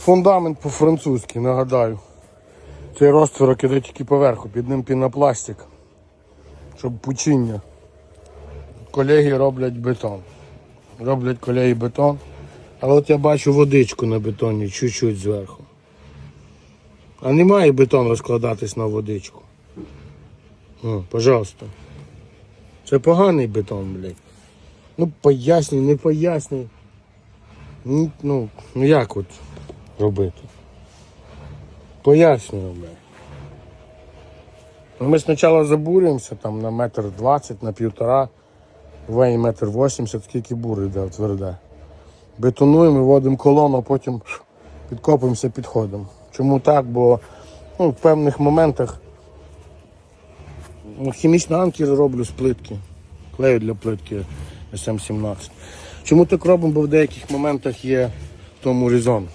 Фундамент по-французьки, нагадаю. Цей розтворок іде тільки поверху, під ним пінопластик. Щоб пучиння. Колеги роблять бетон. Роблять колеги бетон. Але от я бачу водичку на бетоні, чуть-чуть зверху. А не має бетон розкладатись на водичку. О, пожалуйста. Це поганий бетон, блядь. Ну пояснюй, не пояснюй. Ну, ну, ну як от робити? Пояснюю, блядь. Ми спочатку забурюємося там на метр двадцять, на півтора, вей метр вісімдесят, скільки бури йде тверде. Бетонуємо, вводимо колону, а потім підкопуємося, підходимо. Чому так? Бо ну, в певних моментах ну, хімічний анкер роблю з плитки. Клею для плитки SM17. Чому так робимо? Бо в деяких моментах є тому резон.